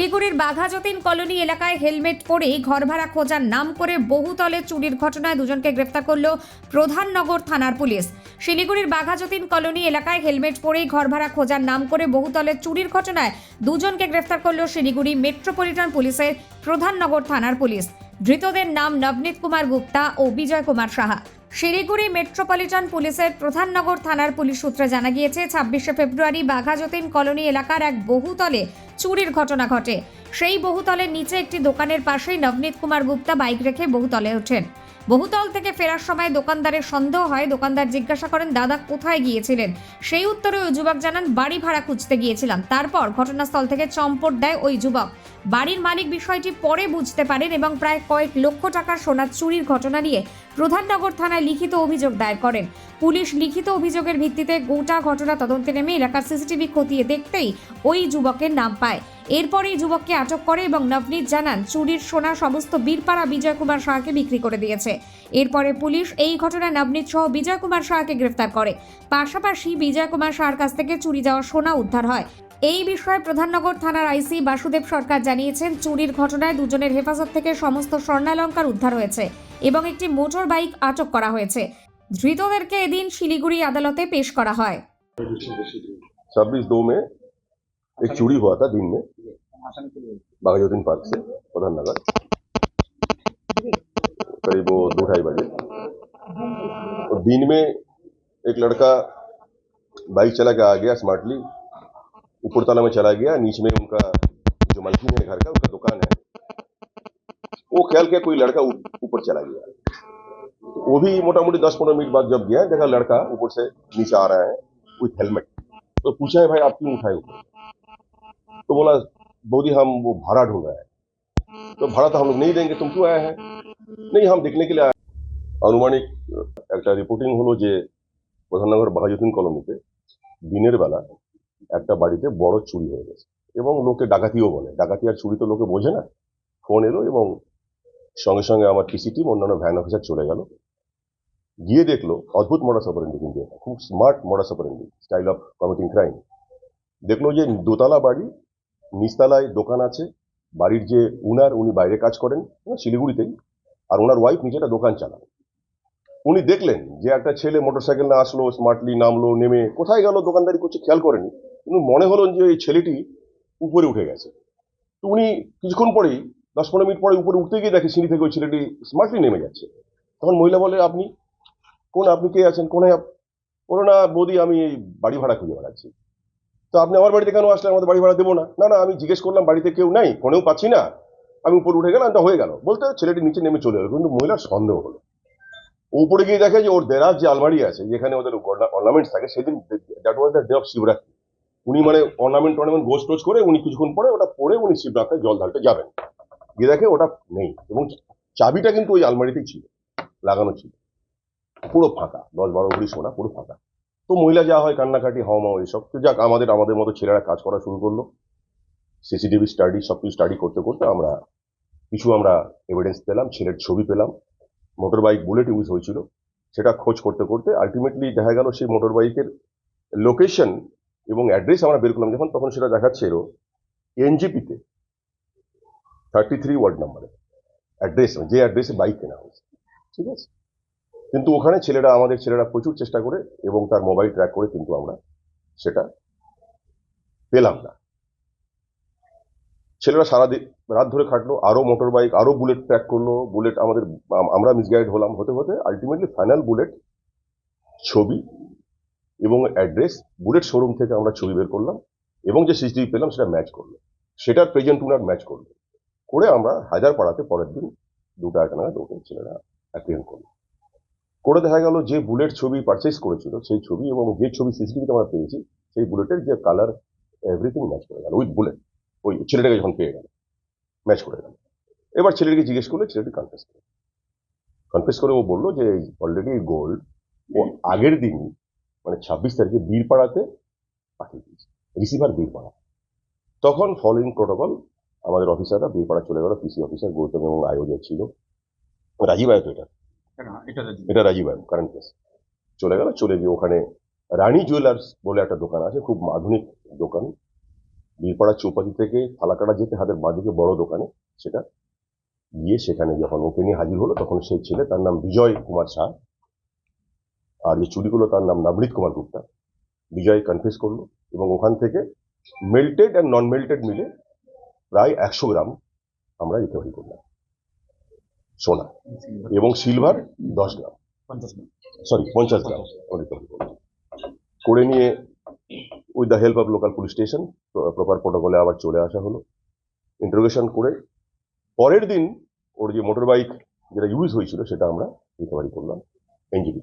শিলিগুড়ির বাঘাযতীন কলোনি এলাকায় হেলমেট পরেই ঘর ভাড়া খোঁজার নাম করে বহুতলে চুরির ঘটনায় দুজনকে গ্রেফতার করল প্রধাননগর থানার পুলিশ। শিলিগুড়ির বাঘাযতীন কলোনি এলাকায় হেলমেট পরেই ঘর ভাড়া খোঁজার নাম করে বহুতলে চুরির ঘটনায় দুজনকে গ্রেফতার করল শিলিগুড়ি মেট্রোপলিটন পুলিশের প্রধাননগর থানার পুলিশ। ধৃতদের নাম নবনীত কুমার গুপ্তা ও বিজয় কুমার সাহা। শিলিগুড়ি মেট্রোপলিটন পুলিশের প্রধাননগর থানার পুলিশ সূত্রে জানা গিয়েছে, ছাব্বিশে ফেব্রুয়ারি বাঘাযতীন কলোনি এলাকার এক বহুতলে চুরির ঘটনা ঘটে। সেই বহুতলের নিচে একটি দোকানের পাশেই নবনীত কুমার গুপ্তা বাইক রেখে বহুতলে ওঠেন। বহুতল থেকে ফেরার সময় দোকানদারের সন্দেহ হয়। দোকানদার জিজ্ঞাসা করেন, দাদা কোথায় গিয়েছিলেন? সেই উত্তরে ওই যুবক জানান, বাড়ি ভাড়া খুঁজতে গিয়েছিলাম। তারপর ঘটনাস্থল থেকে চম্পট দেয় ওই যুবক। বাড়ির মালিক বিষয়টি পরে বুঝতে পারেন এবং প্রায় কয়েক লক্ষ টাকার সোনা চুরির ঘটনা নিয়ে প্রধাননগর থানায় লিখিত অভিযোগ দায়ের করেন। পুলিশ লিখিত অভিযোগের ভিত্তিতে গোটা ঘটনা তদন্তে নেমে এলাকার সিসিটিভি খতিয়ে দেখতেই ওই যুবকের নাম পায়। এরপর এই যুবককে আটক করে এবং নবনীত জানান চুরির সোনা সমস্ত বীরপাড়া বিজয় কুমার শাহকে বিক্রি করে দিয়েছে এরপরে পুলিশ এই ঘটনায় নবনীত সহ বিজয় কুমার শাহকে গ্রেফতার করে পাশাপাশি বিজয় কুমার শাহর কাছ থেকে চুরি যাওয়া সোনা উদ্ধার হয় এই বিষয়ে প্রধাননগর থানার আইসি বাসুদেব সরকার জানিয়েছেন চুরির ঘটনায় দুজনের হেফাজত থেকে সমস্ত স্বর্ণালঙ্কার উদ্ধার হয়েছে এবং একটি মোটর বাইক আটক করা হয়েছে ধৃতদেরকে এদিন শিলিগুড়ি আদালতে পেশ করা হয় छब्बीस दो में एक चोरी हुआ था दिन में बाघाजुद्दीन पार्क से, प्रधान नगर। करीब वो दो ढाई बजे। और दिन में एक लड़का बाइक चला के आ गया स्मार्टली ऊपर तला में चला गया, नीचे में उनका जो मालकिन है घर का, उनका दुकान है। वो ख्याल किया कोई लड़का ऊपर चला गया। वो भी मोटा मोटी दस पंद्रह मिनट बाद जब गया, देखा लड़का ऊपर से नीचे आ रहा है विथ हेलमेट तो पूछा है, भाई आप क्यों उठाए ऊपर? तो बोला बोधी हम वो भाड़ा ढूंढ रहे हैं तो भाड़ा तो हम लोग नहीं देंगे तुम क्यों आए हैं नहीं हम देखने के लिए आए আনুমানিক একটা রিপোর্টিং হলো যে প্রধাননগর বাহাজুদ্দিন কলোনিতে দিনের বেলা একটা বাড়িতে বড় চুরি হয়ে গেছে এবং লোকে ডাকাতিও বলে ডাকাতি আর চুরি তো লোকে বোঝে না ফোন এলো এবং সঙ্গে সঙ্গে আমার পিসি টিম অন্যান্য ভ্যান অফিসার চলে গেল গিয়ে দেখলো অদ্ভুত মডাস অপারেন্ডি কিন্তু এটা খুব smart modus operandi style of committing crime দেখলো যে দোতলা বাড়ি নিচতলায় দোকান আছে, বাড়ির যে উনার উনি বাইরে কাজ করেন শিলিগুড়িতেই, আর ওনার ওয়াইফ একটা দোকান চালান উনি দেখলেন যে একটা ছেলে মোটরসাইকেল না আসলো স্মার্টলি নামলো, নেমে, কোথায় গেল, দোকানদারি করছে, খেয়াল করেনি, কিন্তু মনে হলো যে এই ছেলেটি উপরে উঠে গেছে। তো উনি কিছুক্ষণ পরেই, দশ পনেরো মিনিট পরে উপরে উঠতে গিয়ে দেখে সিঁড়ি থেকে ওই ছেলেটি স্মার্টলি নেমে যাচ্ছে। তখন মহিলা বলে, আপনি? কোন, আপনি কে আছেন? কোন, বলো না, বৌদি, আমি বাড়ি ভাড়া খুঁজে বেড়াচ্ছি। তো আপনি আমার বাড়িতে কেন আসলে আমাদের বাড়ি ভাড়া দেবো না। না না, আমি জিজ্ঞেস করলাম, বাড়িতে কেউ নাই, ফোনেও পাচ্ছি না। আমি উপরে উঠে গেলাম তা হয়ে গেল। বলতে ছেলেটি নিচে নেমে চলে গেল কিন্তু মহিলার সন্দেহ হলো। উপরে গিয়ে দেখে যে ওর দেরাজ যে আলমারি আছে, যেখানে ওদের অর্নামেন্টস থাকে, সেদিন that was the day of Shivratri উনি মানে অর্নামেন্ট টর্নামেন্ট গোস টোজ করে উনি কিছুক্ষণ পরে ওটা পরে উনি শিবরাত্রে জল ঢালতে যাবেন। গিয়ে দেখে ওটা নেই, এবং চাবিটা কিন্তু ওই আলমারিতেই ছিল, লাগানো ছিল। পুরো ফাঁকা, দশ বারো ভরি সোনা, পুরো ফাঁকা। তো মহিলা যা হয়, কান্নাকাটি হাওয়া মাওয়া এইসব তো যাক, আমাদের আমাদের মতো ছেলেরা কাজ করা শুরু করল। সিসিটিভি স্টাডি সব কিছু স্টাডি করতে করতে আমরা কিছু আমরা এভিডেন্স পেলাম, ছেলের ছবি পেলাম। মোটর বাইক বুলেট ইউজ হয়েছিল। সেটা খোঁজ করতে করতে আলটিমেটলি দেখা গেল সেই মোটর বাইকের লোকেশন এবং অ্যাড্রেস আমরা বের করলাম। যখন, তখন সেটা দেখাচ্ছিল এনজিপিতে। থার্টি থ্রি ওয়ার্ড নাম্বারে অ্যাড্রেস যে অ্যাড্রেসে বাইক কেনা হয়েছে। ঠিক আছে? কিন্তু ওখানে ছেলেরা, আমাদের ছেলেরা প্রচুর চেষ্টা করে এবং তার মোবাইল ট্র্যাক করে কিন্তু আমরা সেটা পেলাম না। ছেলেরা সারা রাত ধরে খাটলো, আরও মোটর বাইক আরও বুলেট ট্র্যাক করল বুলেট আমাদের, আম- আমরা মিসগাইড হলাম হতে হতে আলটিমেটলি ফাইনাল বুলেট ছবি এবং অ্যাড্রেস বুলেট শোরুম থেকে আমরা ছবি বের করলাম এবং যে সিসিটিভি পেলাম সেটা ম্যাচ করল। সেটার প্রেজেন্ট উনার ম্যাচ করল। করে আমরা হাজার পাড়াতে পরের দিন দুটো একটা নাগাদ ছেলেরা অ্যাপ্রিহেন্ড করল। করে দেখা গেল যে বুলেট ছবি পারচেস করেছিল, সেই ছবি এবং যে ছবি সিসিটিভিতে আমরা পেয়েছি, সেই বুলেটের যে কালার এভরিথিং ম্যাচ করে গেল উইথ বুলেট ওই ছেলেটাকে যখন পেয়ে গেল ম্যাচ করে গেল। এবার ছেলেটিকে জিজ্ঞেস করলে ছেলেটি কনফেস করে। কনফেস করে ও বলল যে অলরেডি গোল্ড ও আগের দিন মানে ছাব্বিশ তারিখে বীরপাড়াতে পাঠিয়ে দিয়েছে। রিসিভার বীরপাড়া। তখন ফলোইং প্রোটোকল আমাদের অফিসাররা বীরপাড়া চলে গেল পিসি অফিসার গৌতম এবং আয়োজক ছিল। রাজীব আয়ত এটা। এটা রাজি রাজীব। আয়ন কারেন্ট কেস চলে গেল, চলে গিয়ে ওখানে রানী জুয়েলার্স বলে একটা দোকান আছে, খুব আধুনিক দোকান। বীরপাড়া চৌপাতি থেকে ফালাকাটা যেতে হাতের বাঁদিকে বড় দোকানে, সেটা গিয়ে সেখানে যখন ওকে নিয়ে হাজির হলো, তখন সেই ছেলে, তার নাম বিজয় কুমার শাহ, আর যে চুরিগুলো তার নাম নবনীত কুমার গুপ্তা, বিজয় কনফেস করল, এবং ওখান থেকে মেল্টেড অ্যান্ড নন মেল্টেড মিলে প্রায় একশো গ্রাম আমরা রিকভারি করলাম। সোনা এবং সিলভার দশ গ্রাম। সরি পঞ্চাশ গ্রাম। করে নিয়ে with the help of local police station proper প্রোটোকলে আবার চলে আসা হলো। ইন্টারোগেশন করে পরের দিন ওর যে মোটর বাইক যেটা ইউজ হয়েছিল সেটা আমরা রিকভারি করলাম। এনজিপি